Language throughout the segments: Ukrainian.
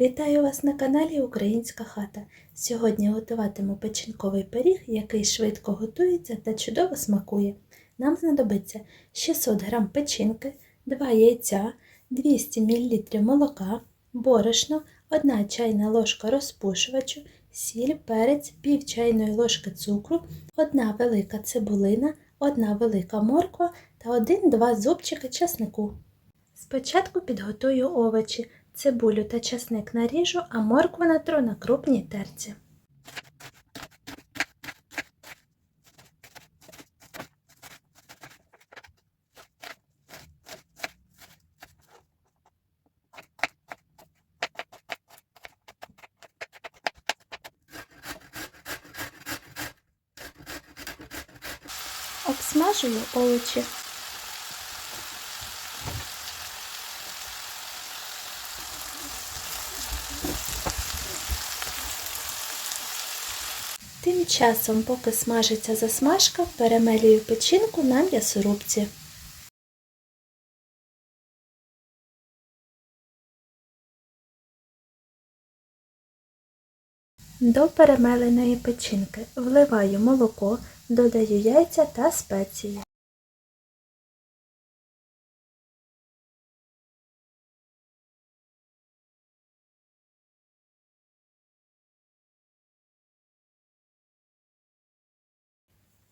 Вітаю вас на каналі Українська хата. Сьогодні готуватиму печінковий пиріг, який швидко готується та чудово смакує. Нам знадобиться 600 г печінки, 2 яйця, 200 мл молока, борошно, 1 чайна ложка розпушувачу, сіль, перець, пів чайної ложки цукру, 1 велика цибулина, 1 велика морква та 1-2 зубчики часнику. Спочатку підготую овочі. Цибулю та часник наріжу, а моркву натру на крупній терці. Обсмажую овочі. Тим часом, поки смажиться засмажка, перемелюю печінку на м'ясорубці. До перемеленої печінки вливаю молоко, додаю яйця та спеції.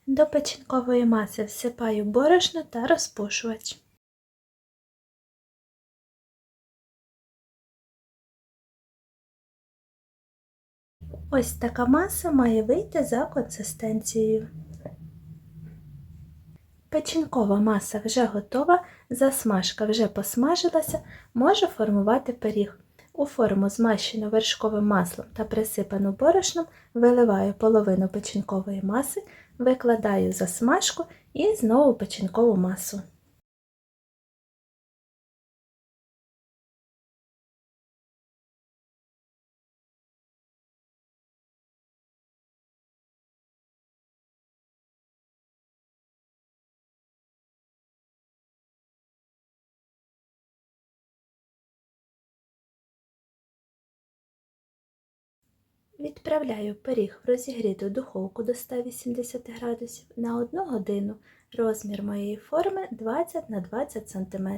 До печінкової маси всипаю борошно та розпушувач. Ось така маса має вийти за консистенцією. Печінкова маса вже готова, засмажка вже посмажилася, можу формувати пиріг. У форму змащену вершковим маслом та присипану борошном виливаю половину печінкової маси, викладаю засмажку і знову печінкову масу. Відправляю пиріг в розігріту духовку до 180 градусів на 1 годину. Розмір моєї форми 20 на 20 см.